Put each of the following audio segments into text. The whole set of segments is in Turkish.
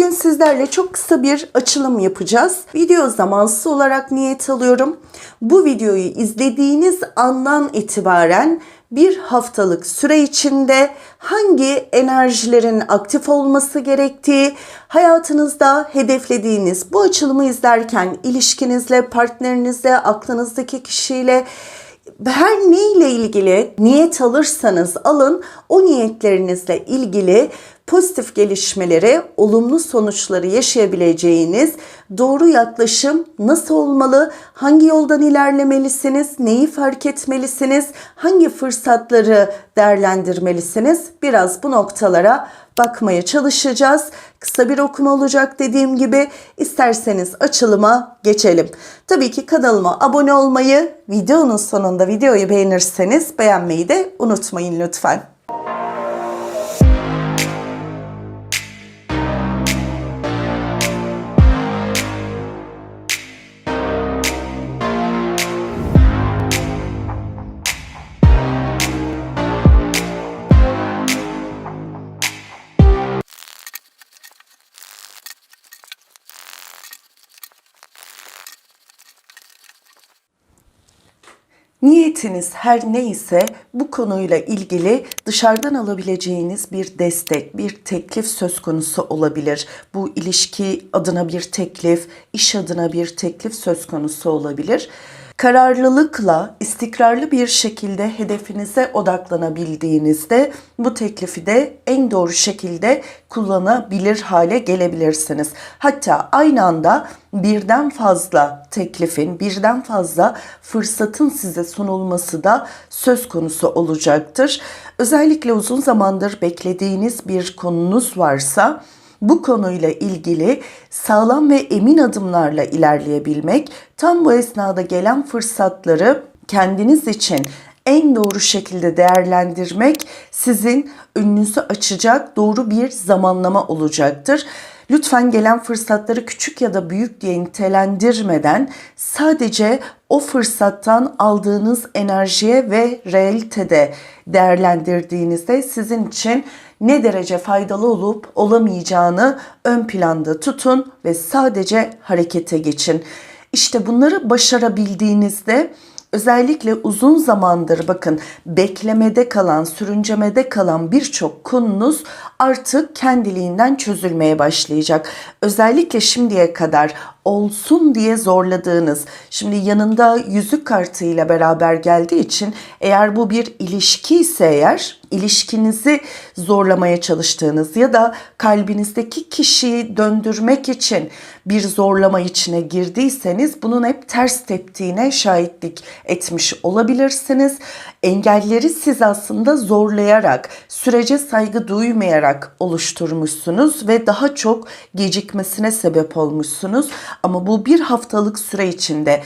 Bugün sizlerle çok kısa bir açılım yapacağız. Video zamansız olarak niyet alıyorum. Bu videoyu izlediğiniz andan itibaren bir haftalık süre içinde hangi enerjilerin aktif olması gerektiği, hayatınızda hedeflediğiniz bu açılımı izlerken ilişkinizle, partnerinizle, aklınızdaki kişiyle her ne ile ilgili niyet alırsanız alın o niyetlerinizle ilgili pozitif gelişmeleri, olumlu sonuçları yaşayabileceğiniz doğru yaklaşım nasıl olmalı? Hangi yoldan ilerlemelisiniz? Neyi fark etmelisiniz? Hangi fırsatları değerlendirmelisiniz? Biraz bu noktalara bakmaya çalışacağız. Kısa bir okuma olacak dediğim gibi. İsterseniz açılıma geçelim. Tabii ki kanalıma abone olmayı, videonun sonunda videoyu beğenirseniz beğenmeyi de unutmayın lütfen. Niyetiniz her neyse bu konuyla ilgili dışarıdan alabileceğiniz bir destek, bir teklif söz konusu olabilir. Bu ilişki adına bir teklif, iş adına bir teklif söz konusu olabilir. Kararlılıkla, istikrarlı bir şekilde hedefinize odaklanabildiğinizde bu teklifi de en doğru şekilde kullanabilir hale gelebilirsiniz. Hatta aynı anda birden fazla teklifin, birden fazla fırsatın size sunulması da söz konusu olacaktır. Özellikle uzun zamandır beklediğiniz bir konunuz varsa bu konuyla ilgili sağlam ve emin adımlarla ilerleyebilmek, tam bu esnada gelen fırsatları kendiniz için en doğru şekilde değerlendirmek sizin önünüzü açacak doğru bir zamanlama olacaktır. Lütfen gelen fırsatları küçük ya da büyük diye nitelendirmeden sadece o fırsattan aldığınız enerjiye ve realitede değerlendirdiğinizde sizin için ne derece faydalı olup olamayacağını ön planda tutun ve sadece harekete geçin. İşte bunları başarabildiğinizde özellikle uzun zamandır bakın beklemede kalan, sürüncemede kalan birçok konunuz artık kendiliğinden çözülmeye başlayacak. Özellikle şimdiye kadar olsun diye zorladığınız, şimdi yanında yüzük kartıyla beraber geldiği için eğer bu bir ilişki ise eğer ilişkinizi zorlamaya çalıştığınız ya da kalbinizdeki kişiyi döndürmek için bir zorlama içine girdiyseniz bunun hep ters teptiğine şahitlik etmiş olabilirsiniz. Engelleri siz aslında zorlayarak, sürece saygı duymayarak oluşturmuşsunuz ve daha çok gecikmesine sebep olmuşsunuz. Ama bu bir haftalık süre içinde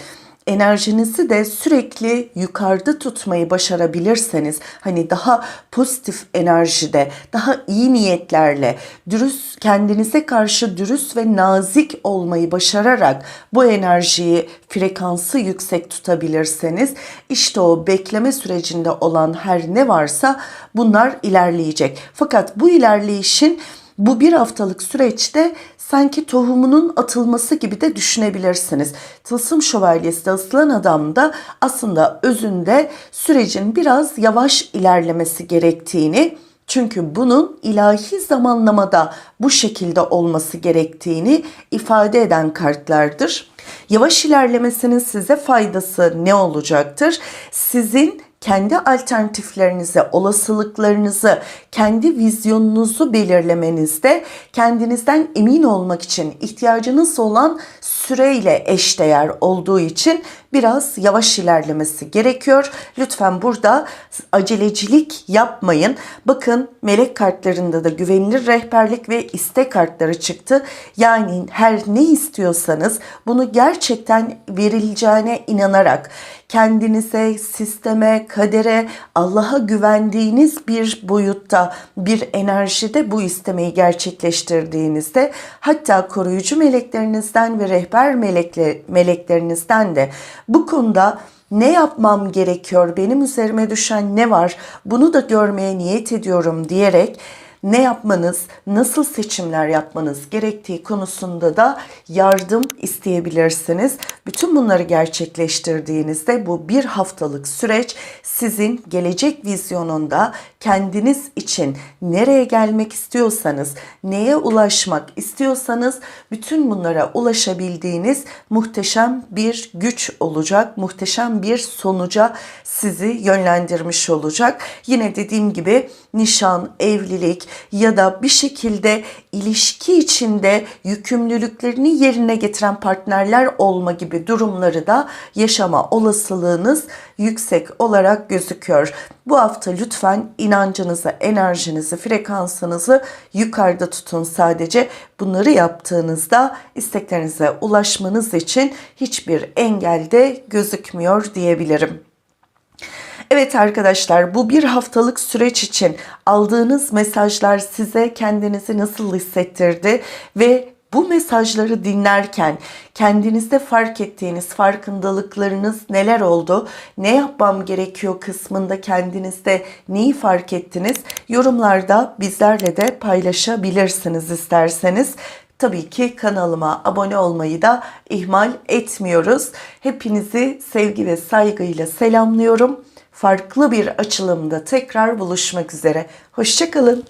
enerjinizi de sürekli yukarıda tutmayı başarabilirseniz hani daha pozitif enerjide, daha iyi niyetlerle, dürüst kendinize karşı dürüst ve nazik olmayı başararak bu enerjiyi frekansı yüksek tutabilirseniz işte o bekleme sürecinde olan her ne varsa bunlar ilerleyecek. Fakat bu ilerleyişin bu bir haftalık süreçte sanki tohumunun atılması gibi de düşünebilirsiniz. Tılsım şövalyesi de asılan adam da aslında özünde sürecin biraz yavaş ilerlemesi gerektiğini çünkü bunun ilahi zamanlamada bu şekilde olması gerektiğini ifade eden kartlardır. Yavaş ilerlemesinin size faydası ne olacaktır? Sizin kendi alternatiflerinize, olasılıklarınızı, kendi vizyonunuzu belirlemenizde kendinizden emin olmak için ihtiyacınız olan süreyle eşdeğer olduğu için biraz yavaş ilerlemesi gerekiyor. Lütfen burada acelecilik yapmayın. Bakın melek kartlarında da güvenilir rehberlik ve istek kartları çıktı. Yani her ne istiyorsanız bunu gerçekten verileceğine inanarak kendinize, sisteme, kadere, Allah'a güvendiğiniz bir boyutta, bir enerjide bu istemeyi gerçekleştirdiğinizde hatta koruyucu meleklerinizden ve rehber melekle, meleklerinizden de bu konuda ne yapmam gerekiyor, benim üzerime düşen ne var, bunu da görmeye niyet ediyorum diyerek ne yapmanız, nasıl seçimler yapmanız gerektiği konusunda da yardım isteyebilirsiniz. Bütün bunları gerçekleştirdiğinizde bu bir haftalık süreç sizin gelecek vizyonunda kendiniz için nereye gelmek istiyorsanız, neye ulaşmak istiyorsanız bütün bunlara ulaşabildiğiniz muhteşem bir güç olacak, muhteşem bir sonuca sizi yönlendirmiş olacak. Yine dediğim gibi nişan, evlilik ya da bir şekilde ilişki içinde yükümlülüklerini yerine getiren partnerler olma gibi durumları da yaşama olasılığınız yüksek olarak gözüküyor. Bu hafta lütfen inancınızı, enerjinizi, frekansınızı yukarıda tutun sadece. Bunları yaptığınızda isteklerinize ulaşmanız için hiçbir engel de gözükmüyor diyebilirim. Evet arkadaşlar bu bir haftalık süreç için aldığınız mesajlar size kendinizi nasıl hissettirdi ve bu mesajları dinlerken kendinizde fark ettiğiniz farkındalıklarınız neler oldu? Ne yapmam gerekiyor kısmında kendinizde neyi fark ettiniz? Yorumlarda bizlerle de paylaşabilirsiniz isterseniz. Tabii ki kanalıma abone olmayı da ihmal etmiyoruz. Hepinizi sevgi ve saygıyla selamlıyorum. Farklı bir açılımda tekrar buluşmak üzere. Hoşçakalın.